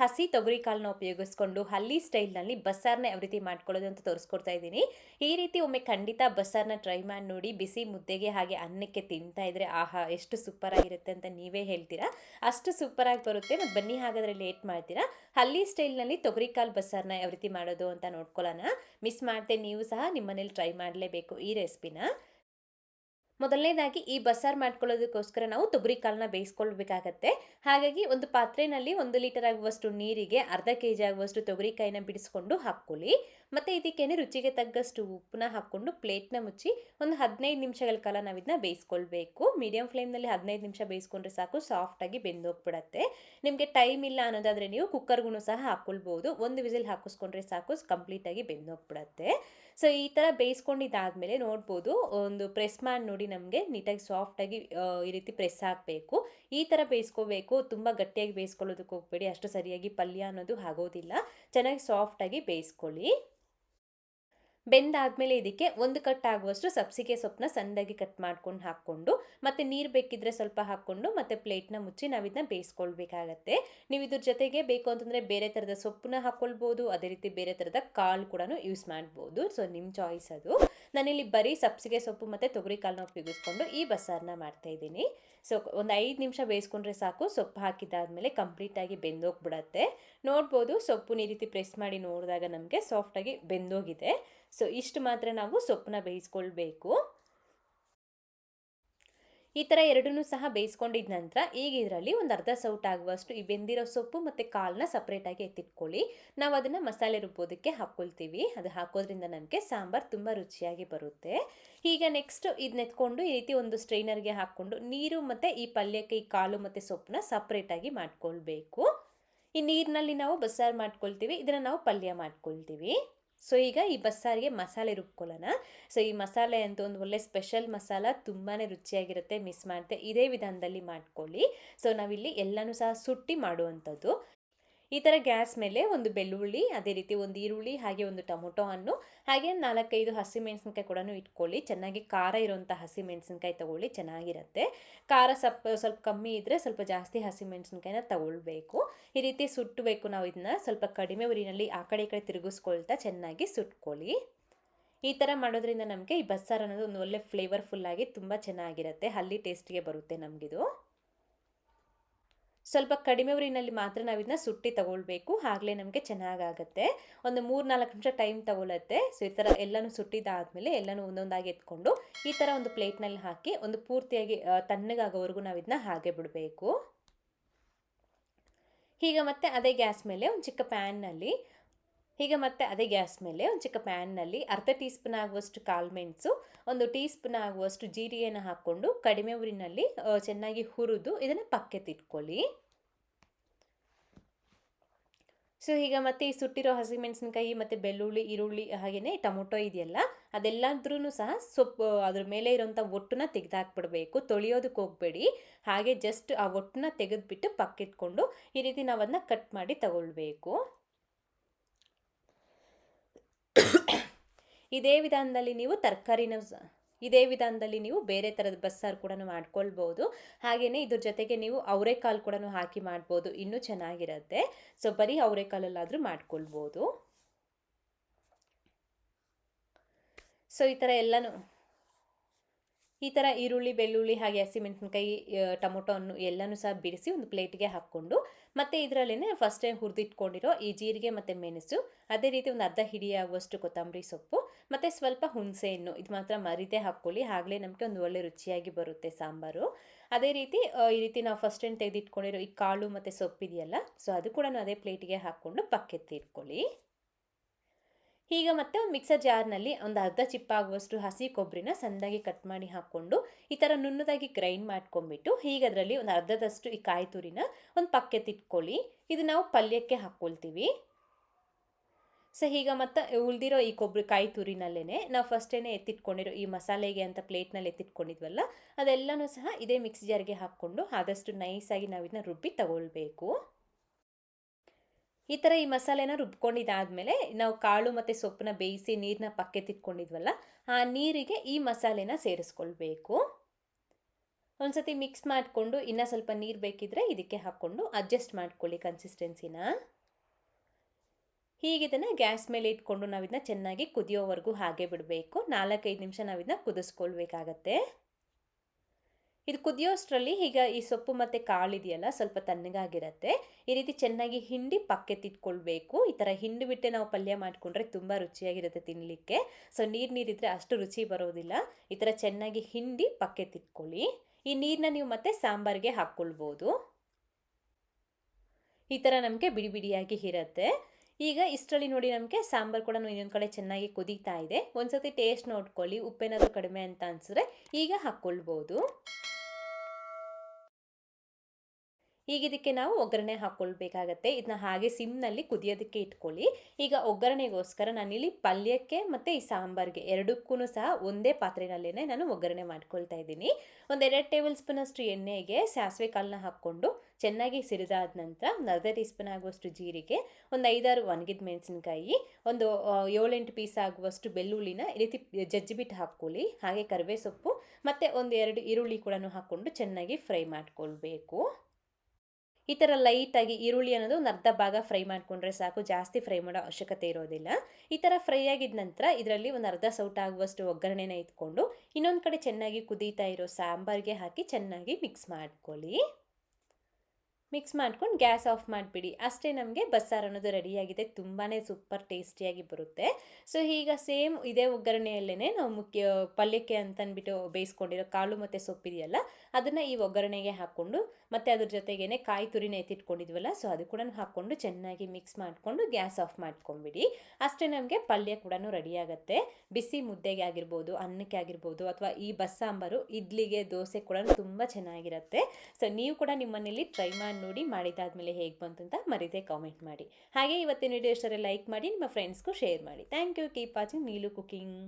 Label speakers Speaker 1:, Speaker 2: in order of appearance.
Speaker 1: ಹಸಿ ತೊಗರಿ ಕಾಲನ್ನ ಉಪಯೋಗಿಸ್ಕೊಂಡು ಹಳ್ಳಿ ಸ್ಟೈಲ್ನಲ್ಲಿ ಬಸ್ಸಾರನ್ನ ಯಾವ ರೀತಿ ಮಾಡ್ಕೊಳ್ಳೋದು ಅಂತ ತೋರಿಸ್ಕೊಡ್ತಾ ಇದ್ದೀನಿ. ಈ ರೀತಿ ಒಮ್ಮೆ ಖಂಡಿತ ಬಸ್ಸಾರನ್ನ ಟ್ರೈ ಮಾಡಿ ನೋಡಿ, ಬಿಸಿ ಮುದ್ದೆಗೆ ಹಾಗೆ ಅನ್ನಕ್ಕೆ ತಿಂತಾ ಇದ್ರೆ ಆಹಾ, ಎಷ್ಟು ಸೂಪರ್ ಆಗಿರುತ್ತೆ ಅಂತ ನೀವೇ ಹೇಳ್ತೀರಾ? ಅಷ್ಟು ಸೂಪರ್ ಆಗಿ ಬರುತ್ತೆ. ಮತ್ತು ಬನ್ನಿ ಹಾಗಾದ್ರೆ ಲೇಟ್ ಮಾಡ್ತೀರಾ? ಹಳ್ಳಿ ಸ್ಟೈಲ್ನಲ್ಲಿ ತೊಗರಿ ಕಾಲ್ ಬಸ್ಸಾರನ್ನ ಯಾವ ರೀತಿ ಮಾಡೋದು ಅಂತ ನೋಡ್ಕೊಳ್ಳೋಣ. ಮಿಸ್ ಮಾಡ್ತೆ ನೀವು ಸಹ ನಿಮ್ಮ ಮನೇಲಿ ಟ್ರೈ ಮಾಡಲೇಬೇಕು ಈ ರೆಸಿಪಿನ. ಮೊದಲನೇದಾಗಿ ಈ ಬಸ್ಸಾರು ಮಾಡ್ಕೊಳ್ಳೋದಕ್ಕೋಸ್ಕರ ನಾವು ತೊಗರಿ ಕಾಳನ್ನ ಬೇಯಿಸ್ಕೊಳ್ಬೇಕಾಗತ್ತೆ. ಹಾಗಾಗಿ ಒಂದು ಪಾತ್ರೆಯಲ್ಲಿ ಒಂದು ಲೀಟರ್ ಆಗುವಷ್ಟು ನೀರಿಗೆ, ಅರ್ಧ ಕೆ ಜಿ ಆಗುವಷ್ಟು ತೊಗರಿಕಾಯಿನ ಬಿಡಿಸ್ಕೊಂಡು ಹಾಕ್ಕೊಳ್ಳಿ. ಮತ್ತು ಇದಕ್ಕೇನೆ ರುಚಿಗೆ ತಗ್ಗಷ್ಟು ಉಪ್ಪನ್ನ ಹಾಕ್ಕೊಂಡು ಪ್ಲೇಟ್ನ ಮುಚ್ಚಿ ಒಂದು ಹದಿನೈದು ನಿಮಿಷಗಳ ಕಾಲ ನಾವು ಇದನ್ನ ಬೇಯಿಸ್ಕೊಳ್ಬೇಕು. ಮೀಡಿಯಂ ಫ್ಲೇಮ್ನಲ್ಲಿ ಹದಿನೈದು ನಿಮಿಷ ಬೇಯಿಸ್ಕೊಂಡ್ರೆ ಸಾಕು ಸಾಫ್ಟಾಗಿ ಬೆಂದೋಗ್ಬಿಡತ್ತೆ. ನಿಮಗೆ ಟೈಮ್ ಇಲ್ಲ ಅನ್ನೋದಾದರೆ ನೀವು ಕುಕ್ಕರ್ಗೂ ಸಹ ಹಾಕ್ಕೊಳ್ಬೋದು. ಒಂದು ವಿಸಿಲ್ ಹಾಕಿಸ್ಕೊಂಡ್ರೆ ಸಾಕು ಕಂಪ್ಲೀಟಾಗಿ ಬೆಂದೋಗ್ಬಿಡತ್ತೆ. ಸೊ, ಈ ಥರ ಬೇಯಿಸ್ಕೊಂಡಿದ್ದಾದಮೇಲೆ ನೋಡ್ಬೋದು, ಒಂದು ಪ್ರೆಸ್ ಮಾಡಿ ನೋಡಿ ನಮಗೆ ನೀಟಾಗಿ ಸಾಫ್ಟಾಗಿ ಈ ರೀತಿ ಪ್ರೆಸ್ ಹಾಕಬೇಕು. ಈ ಥರ ಬೇಯಿಸ್ಕೋಬೇಕು. ತುಂಬ ಗಟ್ಟಿಯಾಗಿ ಬೇಯಿಸ್ಕೊಳ್ಳೋದಕ್ಕೆ ಹೋಗಬೇಡಿ. ಅಷ್ಟು ಸರಿಯಾಗಿ ಪಲ್ಯ ಅನ್ನೋದು ಆಗೋದಿಲ್ಲ. ಚೆನ್ನಾಗಿ ಸಾಫ್ಟಾಗಿ ಬೇಯಿಸ್ಕೊಳ್ಳಿ. ಬೆಂದಾದಮೇಲೆ ಇದಕ್ಕೆ ಒಂದು ಕಟ್ ಆಗುವಷ್ಟು ಸಬ್ಸಿಗೆ ಸೊಪ್ಪನ್ನ ಸಣ್ಣದಾಗಿ ಕಟ್ ಮಾಡ್ಕೊಂಡು ಹಾಕ್ಕೊಂಡು, ಮತ್ತು ನೀರು ಬೇಕಿದ್ರೆ ಸ್ವಲ್ಪ ಹಾಕ್ಕೊಂಡು, ಮತ್ತು ಪ್ಲೇಟ್ನ ಮುಚ್ಚಿ ನಾವು ಇದನ್ನ ಬೇಯಿಸ್ಕೊಳ್ಬೇಕಾಗತ್ತೆ. ನೀವು ಇದ್ರ ಜೊತೆಗೆ ಬೇಕು ಅಂತಂದರೆ ಬೇರೆ ಥರದ ಸೊಪ್ಪನ್ನ ಹಾಕ್ಕೊಳ್ಬೋದು ಅದೇ ರೀತಿ ಬೇರೆ ಥರದ ಕಾಳು ಕೂಡ ಯೂಸ್ ಮಾಡ್ಬೋದು. ಸೊ ನಿಮ್ಮ ಚಾಯ್ಸ್ ಅದು. ನಾನಿಲ್ಲಿ ಬರೀ ಸಬ್ಸಿಗೆ ಸೊಪ್ಪು ಮತ್ತು ತೊಗರಿ ಕಾಳನ್ನ ಉಪಯೋಗಿಸ್ಕೊಂಡು ಈ ಬಸ್ಸಾರನ್ನ ಮಾಡ್ತಾಯಿದ್ದೀನಿ ಸೊ ಒಂದು ಐದು ನಿಮಿಷ ಬೇಯಿಸ್ಕೊಂಡ್ರೆ ಸಾಕು. ಸೊಪ್ಪು ಹಾಕಿದ್ದಾದಮೇಲೆ ಕಂಪ್ಲೀಟಾಗಿ ಬೆಂದೋಗ್ಬಿಡತ್ತೆ. ನೋಡ್ಬೋದು ಸೊಪ್ಪು ಈ ರೀತಿ ಪ್ರೆಸ್ ಮಾಡಿ ನೋಡಿದಾಗ ನಮಗೆ ಸಾಫ್ಟಾಗಿ ಬೆಂದೋಗಿದೆ. ಸೊ ಇಷ್ಟು ಮಾತ್ರ ನಾವು ಸೊಪ್ಪನ್ನ ಬೇಯಿಸ್ಕೊಳ್ಬೇಕು. ಈ ಥರ ಎರಡನ್ನೂ ಸಹ ಬೇಯಿಸ್ಕೊಂಡಿದ ನಂತರ ಈಗ ಇದರಲ್ಲಿ ಒಂದು ಅರ್ಧ ಸೌಟ್ ಆಗುವಷ್ಟು ಈ ಬೆಂದಿರೋ ಸೊಪ್ಪು ಮತ್ತು ಕಾಲನ್ನ ಸಪ್ರೇಟಾಗಿ ಎತ್ತಿಟ್ಕೊಳ್ಳಿ. ನಾವು ಅದನ್ನು ಮಸಾಲೆ ರುಬ್ಬೋದಕ್ಕೆ ಹಾಕ್ಕೊಳ್ತೀವಿ ಅದು ಹಾಕೋದ್ರಿಂದ ನಮಗೆ ಸಾಂಬಾರು ತುಂಬ ರುಚಿಯಾಗಿ ಬರುತ್ತೆ. ಈಗ ನೆಕ್ಸ್ಟ್ ಇದನ್ನ ಎತ್ಕೊಂಡು ಈ ರೀತಿ ಒಂದು ಸ್ಟ್ರೈನರ್ಗೆ ಹಾಕ್ಕೊಂಡು ನೀರು ಮತ್ತು ಈ ಪಲ್ಯಕ್ಕೆ ಈ ಕಾಳು ಮತ್ತು ಸೊಪ್ಪನ್ನ ಸಪ್ರೇಟಾಗಿ ಮಾಡ್ಕೊಳ್ಬೇಕು. ಈ ನೀರಿನಲ್ಲಿ ನಾವು ಬಸ್ಸಾರು ಮಾಡ್ಕೊಳ್ತೀವಿ. ಇದನ್ನು ನಾವು ಪಲ್ಯ ಮಾಡ್ಕೊಳ್ತೀವಿ. ಸೊ, ಈಗ ಈ ಬಸ್ಸಾರಿಗೆ ಮಸಾಲೆ ರುಬ್ಕೊಳ್ಳೋಣ. ಸೊ, ಈ ಮಸಾಲೆ ಅಂತ ಒಂದು ಒಳ್ಳೆ ಸ್ಪೆಷಲ್ ಮಸಾಲ ತುಂಬಾ ರುಚಿಯಾಗಿರುತ್ತೆ, ಮಿಸ್ ಮಾಡಿದೆ ಇದೇ ವಿಧಾನದಲ್ಲಿ ಮಾಡ್ಕೊಳ್ಳಿ. ಸೊ, ನಾವಿಲ್ಲಿ ಎಲ್ಲನೂ ಸಹ ಸುಟ್ಟಿ ಮಾಡುವಂಥದ್ದು. ಈ ಥರ ಗ್ಯಾಸ್ ಮೇಲೆ ಒಂದು ಬೆಳ್ಳುಳ್ಳಿ, ಅದೇ ರೀತಿ ಒಂದು ಈರುಳ್ಳಿ, ಹಾಗೆ ಒಂದು ಟೊಮೊಟೊ ಹಣ್ಣು ಹಾಗೆ ನಾಲ್ಕೈದು ಹಸಿಮೆಣಸಿನ್ಕಾಯಿ ಕೂಡ ಇಟ್ಕೊಳ್ಳಿ. ಚೆನ್ನಾಗಿ ಖಾರ ಇರುವಂಥ ಹಸಿಮೆಣಸಿನ್ಕಾಯಿ ತಗೊಳ್ಳಿ, ಚೆನ್ನಾಗಿರುತ್ತೆ. ಖಾರ ಸ್ವಲ್ಪ ಸ್ವಲ್ಪ ಕಮ್ಮಿ ಇದ್ದರೆ ಸ್ವಲ್ಪ ಜಾಸ್ತಿ ಹಸಿಮೆಣಸಿನ್ಕಾಯಿನ ತಗೊಳ್ಬೇಕು. ಈ ರೀತಿ ಸುಟ್ಟಬೇಕು ನಾವು ಇದನ್ನ ಸ್ವಲ್ಪ ಕಡಿಮೆ ಉರಿನಲ್ಲಿ ಆ ಕಡೆ ಈ ಕಡೆ ತಿರುಗಿಸ್ಕೊಳ್ತಾ ಚೆನ್ನಾಗಿ ಸುಟ್ಕೊಳ್ಳಿ. ಈ ಥರ ಮಾಡೋದ್ರಿಂದ ನಮಗೆ ಈ ಬಸ್ಸಾರು ಅನ್ನೋದು ಒಂದು ಒಳ್ಳೆ ಫ್ಲೇವರ್ಫುಲ್ಲಾಗಿ ತುಂಬ ಚೆನ್ನಾಗಿರುತ್ತೆ. ಹಲ್ಲಿ ಟೇಸ್ಟಿಗೆ ಬರುತ್ತೆ ನಮಗಿದು. ಸ್ವಲ್ಪ ಕಡಿಮೆ ಉರಿನಲ್ಲಿ ಮಾತ್ರ ನಾವು ಇದನ್ನ ಸುಟ್ಟಿ ತಗೊಳ್ಬೇಕು. ಆಗಲೇ ನಮಗೆ ಚೆನ್ನಾಗಾಗತ್ತೆ. ಒಂದು ಮೂರು ನಾಲ್ಕು ನಿಮಿಷ ಟೈಮ್ ತಗೊಳುತ್ತೆ. ಸೊ, ಈ ಥರ ಎಲ್ಲನೂ ಸುಟ್ಟಿದ್ದಾದಮೇಲೆ ಎಲ್ಲನೂ ಒಂದೊಂದಾಗಿ ಎತ್ಕೊಂಡು ಈ ಥರ ಒಂದು ಪ್ಲೇಟ್ನಲ್ಲಿ ಹಾಕಿ ಒಂದು ಪೂರ್ತಿಯಾಗಿ ತಣ್ಣಗಾಗೋವರೆಗೂ ನಾವು ಇದನ್ನ ಹಾಗೆ ಬಿಡಬೇಕು. ಈಗ ಮತ್ತೆ ಅದೇ ಗ್ಯಾಸ್ ಮೇಲೆ ಒಂದು ಚಿಕ್ಕ ಪ್ಯಾನ್ನಲ್ಲಿ ಈಗ ಮತ್ತೆ ಅದೇ ಗ್ಯಾಸ್ ಮೇಲೆ ಒಂದು ಚಿಕ್ಕ ಪ್ಯಾನ್ನಲ್ಲಿ ಅರ್ಧ ಟೀ ಸ್ಪೂನ್ ಆಗುವಷ್ಟು ಕಾಳುಮೆಣಸು ಒಂದು ಟೀ ಸ್ಪೂನ್ ಆಗುವಷ್ಟು ಜೀರಿಗೆನ ಹಾಕ್ಕೊಂಡು ಕಡಿಮೆ ಊರಿನಲ್ಲಿ ಚೆನ್ನಾಗಿ ಹುರಿದು ಇದನ್ನು ಪಕ್ಕೆತ್ತಿಟ್ಕೊಳ್ಳಿ ಸೊ ಈಗ ಮತ್ತೆ ಈ ಸುಟ್ಟಿರೋ ಹಸಿಮೆಣಸಿನ್ಕಾಯಿ ಮತ್ತು ಬೆಳ್ಳುಳ್ಳಿ, ಈರುಳ್ಳಿ ಹಾಗೆಯೇ ಟೊಮೊಟೊ ಇದೆಯಲ್ಲ ಅದೆಲ್ಲದ್ರೂ ಸಹ ಸೊಪ್ಪು ಅದ್ರ ಮೇಲೆ ಇರೋಂಥ ಒಟ್ಟನ್ನ ತೆಗೆದಾಕ್ಬಿಡ್ಬೇಕು. ತೊಳೆಯೋದಕ್ಕೆ ಹೋಗಬೇಡಿ. ಹಾಗೆ ಜಸ್ಟ್ ಆ ಒಟ್ಟನ್ನ ತೆಗೆದುಬಿಟ್ಟು ಪಕ್ಕಿಟ್ಕೊಂಡು ಈ ರೀತಿ ನಾವು ಅದನ್ನ ಕಟ್ ಮಾಡಿ ತಗೊಳ್ಬೇಕು. ಇದೇ ವಿಧಾನದಲ್ಲಿ ನೀವು ತರಕಾರಿನ ಇದೇ ವಿಧಾನದಲ್ಲಿ ನೀವು ಬೇರೆ ಥರದ ಬಸ್ಸಾರು ಕೂಡ ಮಾಡ್ಕೊಳ್ಬೋದು. ಹಾಗೆಯೇ ಇದ್ರ ಜೊತೆಗೆ ನೀವು ಅವರೆಕಾಳು ಕೂಡ ಹಾಕಿ ಮಾಡ್ಬೋದು. ಇನ್ನೂ ಚೆನ್ನಾಗಿರುತ್ತೆ. ಸೊ, ಬರೀ ಅವರೆಕಾಲಲ್ಲಾದರೂ ಮಾಡ್ಕೊಳ್ಬೋದು. ಸೊ, ಈ ಥರ ಎಲ್ಲನೂ ಈ ಥರ ಈರುಳ್ಳಿ, ಬೆಳ್ಳುಳ್ಳಿ ಹಾಗೆ ಹಸಿಮೆಣಸಿನ್ಕಾಯಿ ಟೊಮೊಟೊ ಹಣ್ಣು ಎಲ್ಲನೂ ಸಹ ಬಿಡಿಸಿ ಒಂದು ಪ್ಲೇಟ್ಗೆ ಹಾಕ್ಕೊಂಡು ಮತ್ತು ಇದರಲ್ಲೇ ಫಸ್ಟ್ ಟೈಮ್ ಹುರಿದಿಟ್ಕೊಂಡಿರೋ ಈ ಜೀರಿಗೆ ಮತ್ತು ಮೆಣಸು, ಅದೇ ರೀತಿ ಒಂದು ಅರ್ಧ ಹಿಡಿಯಾಗುವಷ್ಟು ಕೊತ್ತಂಬರಿ ಸೊಪ್ಪು ಮತ್ತು ಸ್ವಲ್ಪ ಹುಣಸೆಹಣ್ಣು ಇದು ಮಾತ್ರ ಮರಿದೇ ಹಾಕ್ಕೊಳ್ಳಿ. ಆಗಲೇ ನಮಗೆ ಒಂದು ಒಳ್ಳೆ ರುಚಿಯಾಗಿ ಬರುತ್ತೆ ಸಾಂಬಾರು. ಅದೇ ರೀತಿ ಈ ರೀತಿ ನಾವು ಫಸ್ಟ್ ಟೈಮ್ ತೆಗೆದಿಟ್ಕೊಂಡಿರೋ ಈ ಕಾಳು ಮತ್ತು ಸೊಪ್ಪಿದೆಯಲ್ಲ ಸೊ ಅದು ಕೂಡ ಅದೇ ಪ್ಲೇಟಿಗೆ ಹಾಕ್ಕೊಂಡು ಪಕ್ಕೆತ್ತಿ ಇಟ್ಕೊಳ್ಳಿ. ಈಗ ಮತ್ತೆ ಒಂದು ಮಿಕ್ಸರ್ ಜಾರ್ನಲ್ಲಿ ಒಂದು ಅರ್ಧ ಚಿಪ್ಪಾಗುವಷ್ಟು ಹಸಿ ಕೊಬ್ಬರಿನ ಸಣ್ಣದಾಗಿ ಕಟ್ ಮಾಡಿ ಹಾಕ್ಕೊಂಡು ಈ ಥರ ನುಣ್ಣದಾಗಿ ಗ್ರೈಂಡ್ ಮಾಡ್ಕೊಂಡ್ಬಿಟ್ಟು ಹೀಗೆ ಅದರಲ್ಲಿ ಒಂದು ಅರ್ಧದಷ್ಟು ಈ ಕಾಯಿ ತುರಿನ ಒಂದು ಪಕ್ಕೆತ್ತಿಟ್ಕೊಳ್ಳಿ ಇದು ನಾವು ಪಲ್ಯಕ್ಕೆ ಹಾಕ್ಕೊಳ್ತೀವಿ ಸೊ ಈಗ ಮತ್ತೆ ಉಳಿದಿರೋ ಈ ಕೊಬ್ಬರಿ ಕಾಯಿ ತುರಿನಲ್ಲೇ ನಾವು ಫಸ್ಟೇನೆ ಎತ್ತಿಟ್ಕೊಂಡಿರೋ ಈ ಮಸಾಲೆಗೆ ಅಂತ ಪ್ಲೇಟ್ನಲ್ಲಿ ಎತ್ತಿಟ್ಕೊಂಡಿದ್ವಲ್ಲ, ಅದೆಲ್ಲನೂ ಸಹ ಇದೇ ಮಿಕ್ಸಿ ಜಾರ್ಗೆ ಹಾಕ್ಕೊಂಡು ಆದಷ್ಟು ನೈಸಾಗಿ ನಾವು ಇದನ್ನ ರುಬ್ಬಿ ತಗೊಳ್ಬೇಕು. ಈ ಥರ ಈ ಮಸಾಲೆನ ರುಬ್ಕೊಂಡಿದ್ದಾದಮೇಲೆ ನಾವು ಕಾಳು ಮತ್ತು ಸೊಪ್ಪನ್ನ ಬೇಯಿಸಿ ನೀರನ್ನ ಪಕ್ಕೆ ತಿಟ್ಕೊಂಡಿದ್ವಲ್ಲ ಆ ನೀರಿಗೆ ಈ ಮಸಾಲೆನ ಸೇರಿಸ್ಕೊಳ್ಬೇಕು. ಒಂದ್ಸತಿ ಮಿಕ್ಸ್ ಮಾಡಿಕೊಂಡು ಇನ್ನೂ ಸ್ವಲ್ಪ ನೀರು ಬೇಕಿದ್ರೆ ಇದಕ್ಕೆ ಹಾಕ್ಕೊಂಡು ಅಡ್ಜಸ್ಟ್ ಮಾಡ್ಕೊಳ್ಳಿ ಕನ್ಸಿಸ್ಟೆನ್ಸಿನ ಹೀಗಿದನ್ನು ಗ್ಯಾಸ್ ಮೇಲೆ ಇಟ್ಕೊಂಡು ನಾವಿದನ್ನ ಚೆನ್ನಾಗಿ ಕುದಿಯೋವರೆಗೂ ಹಾಗೆ ಬಿಡಬೇಕು. ನಾಲ್ಕೈದು ನಿಮಿಷ ನಾವಿದನ್ನ ಕುದಿಸ್ಕೊಳ್ಬೇಕಾಗತ್ತೆ. ಇದು ಕುದಿಯೋಷ್ಟರಲ್ಲಿ ಈಗ ಈ ಸೊಪ್ಪು ಮತ್ತು ಕಾಳು ಇದೆಯಲ್ಲ ಸ್ವಲ್ಪ ತಣ್ಣಗಾಗಿರತ್ತೆ. ಈ ರೀತಿ ಚೆನ್ನಾಗಿ ಹಿಂಡಿ ಪಕ್ಕೆತ್ತಿಟ್ಕೊಳ್ಬೇಕು ಈ ಥರ ಹಿಂಡಿ ಬಿಟ್ಟೆ ನಾವು ಪಲ್ಯ ಮಾಡಿಕೊಂಡ್ರೆ ತುಂಬ ರುಚಿಯಾಗಿರುತ್ತೆ ತಿನ್ನಲಿಕ್ಕೆ ಸೊ ನೀರು ನೀರಿದ್ರೆ ಅಷ್ಟು ರುಚಿ ಬರೋದಿಲ್ಲ. ಈ ಥರ ಚೆನ್ನಾಗಿ ಹಿಂಡಿ ಪಕ್ಕೆತ್ತಿಟ್ಕೊಳ್ಳಿ ಈ ನೀರನ್ನ ನೀವು ಮತ್ತೆ ಸಾಂಬಾರಿಗೆ ಹಾಕ್ಕೊಳ್ಬೋದು. ಈ ಥರ ನಮಗೆ ಬಿಡಿ ಬಿಡಿಯಾಗಿ ಇರತ್ತೆ. ಈಗ ಇಷ್ಟರಲ್ಲಿ ನೋಡಿ ನಮಗೆ ಸಾಂಬಾರು ಕೂಡ ಇನ್ನೊಂದು ಕಡೆ ಚೆನ್ನಾಗಿ ಕುದೀತಾ ಇದೆ. ಒಂದ್ಸತಿ ಟೇಸ್ಟ್ ನೋಡ್ಕೊಳ್ಳಿ. ಉಪ್ಪೇನಾದರೂ ಕಡಿಮೆ ಅಂತ ಅನಿಸಿದ್ರೆ ಈಗ ಹಾಕ್ಕೊಳ್ಬೋದು. ಈಗ ಇದಕ್ಕೆ ನಾವು ಒಗ್ಗರಣೆ ಹಾಕ್ಕೊಳ್ಬೇಕಾಗತ್ತೆ ಇದನ್ನ ಹಾಗೆ ಸಿಮ್ನಲ್ಲಿ ಕುದಿಯೋದಕ್ಕೆ ಇಟ್ಕೊಳ್ಳಿ. ಈಗ ಒಗ್ಗರಣೆಗೋಸ್ಕರ ನಾನಿಲ್ಲಿ ಪಲ್ಯಕ್ಕೆ ಮತ್ತು ಈ ಸಾಂಬಾರಿಗೆ ಎರಡಕ್ಕೂ ಸಹ ಒಂದೇ ಪಾತ್ರೆನಲ್ಲೇ ನಾನು ಒಗ್ಗರಣೆ ಮಾಡ್ಕೊಳ್ತಾ ಇದ್ದೀನಿ. ಒಂದು ಎರಡು ಟೇಬಲ್ ಸ್ಪೂನಷ್ಟು ಎಣ್ಣೆಗೆ ಸಾಸಿವೆ ಕಾಳನ್ನ ಹಾಕ್ಕೊಂಡು ಚೆನ್ನಾಗಿ ಸಿರಿದಾದ ನಂತರ ಒಂದು ಅರ್ಧ ಟೀ ಸ್ಪೂನ್ ಆಗುವಷ್ಟು ಜೀರಿಗೆ, ಒಂದು ಐದಾರು ಒಣಗಿದ ಮೆಣಸಿನ್ಕಾಯಿ, ಒಂದು ಏಳೆಂಟು ಪೀಸ್ ಆಗುವಷ್ಟು ಬೆಳ್ಳುಳ್ಳಿನ ಈ ರೀತಿ ಜಜ್ಜಿಬಿಟ್ಟು ಹಾಕ್ಕೊಳ್ಳಿ. ಹಾಗೆ ಕರಿವೆ ಸೊಪ್ಪು ಮತ್ತು ಒಂದು ಎರಡು ಈರುಳ್ಳಿ ಕೂಡ ಹಾಕ್ಕೊಂಡು ಚೆನ್ನಾಗಿ ಫ್ರೈ ಮಾಡ್ಕೊಳ್ಬೇಕು. ಈ ಥರ ಲೈಟಾಗಿ ಈರುಳ್ಳಿ ಅನ್ನೋದು ಒಂದು ಅರ್ಧ ಭಾಗ ಫ್ರೈ ಮಾಡಿಕೊಂಡ್ರೆ ಸಾಕು. ಜಾಸ್ತಿ ಫ್ರೈ ಮಾಡೋ ಅವಶ್ಯಕತೆ ಇರೋದಿಲ್ಲ. ಈ ಥರ ಫ್ರೈ ಆಗಿದ ನಂತರ ಇದರಲ್ಲಿ ಒಂದು ಅರ್ಧ ಸೌಟ್ ಆಗುವಷ್ಟು ಒಗ್ಗರಣೆನ ಇಟ್ಕೊಂಡು ಇನ್ನೊಂದು ಕಡೆ ಚೆನ್ನಾಗಿ ಕುದೀತಾ ಇರೋ ಸಾಂಬಾರಿಗೆ ಹಾಕಿ ಚೆನ್ನಾಗಿ ಮಿಕ್ಸ್ ಮಾಡ್ಕೊಳ್ಳಿ. ಮಿಕ್ಸ್ ಮಾಡ್ಕೊಂಡು ಗ್ಯಾಸ್ ಆಫ್ ಮಾಡಿಬಿಡಿ. ಅಷ್ಟೇ ನಮಗೆ ಬಸ್ಸಾರು ಅನ್ನೋದು ರೆಡಿಯಾಗಿದೆ ತುಂಬಾ ಸೂಪರ್ ಟೇಸ್ಟಿಯಾಗಿ ಬರುತ್ತೆ. ಸೊ ಈಗ ಸೇಮ್ ಇದೇ ಒಗ್ಗರಣೆಯಲ್ಲೇ ನಾವು ಮುಖ್ಯ ಪಲ್ಯಕ್ಕೆ ಅಂತಂದ್ಬಿಟ್ಟು ಬೇಯಿಸ್ಕೊಂಡಿರೋ ಕಾಳು ಮತ್ತು ಸೊಪ್ಪಿದೆಯಲ್ಲ ಅದನ್ನು ಈ ಒಗ್ಗರಣೆಗೆ ಹಾಕ್ಕೊಂಡು, ಮತ್ತು ಅದ್ರ ಜೊತೆಗೇ ಕಾಯಿ ತುರಿನ ಎತ್ತಿಟ್ಕೊಂಡಿದ್ವಲ್ಲ ಸೊ ಅದು ಕೂಡ ಹಾಕ್ಕೊಂಡು ಚೆನ್ನಾಗಿ ಮಿಕ್ಸ್ ಮಾಡಿಕೊಂಡು ಗ್ಯಾಸ್ ಆಫ್ ಮಾಡ್ಕೊಂಬಿಡಿ. ಅಷ್ಟೇ ನಮಗೆ ಪಲ್ಯ ಕೂಡ ರೆಡಿಯಾಗುತ್ತೆ ಬಿಸಿ ಮುದ್ದೆಗೆ ಆಗಿರ್ಬೋದು, ಅನ್ನಕ್ಕೆ ಆಗಿರ್ಬೋದು, ಅಥವಾ ಈ ಬಸ್ಸಾಂಬಾರು, ಇಡ್ಲಿಗೆ ದೋಸೆ ಕೂಡ ತುಂಬ ಚೆನ್ನಾಗಿರುತ್ತೆ. ಸೊ ನೀವು ಕೂಡ ನಿಮ್ಮನೇಲಿ ಟ್ರೈ ಮಾಡಿ ನೋಡಿ ಮಾಡಿದಾದ್ಮೇಲೆ ಹೇಗೆ ಬಂತು ಅಂತ ಮರಿದೇ ಕಾಮೆಂಟ್ ಮಾಡಿ. ಹಾಗೆ ಇವತ್ತಿನ ವಿಡಿಯೋ ಇಷ್ಟರೆ ಲೈಕ್ ಮಾಡಿ, ನಿಮ್ಮ ಫ್ರೆಂಡ್ಸ್ಗೂ ಶೇರ್ ಮಾಡಿ. Thank you keep watching Neelu cooking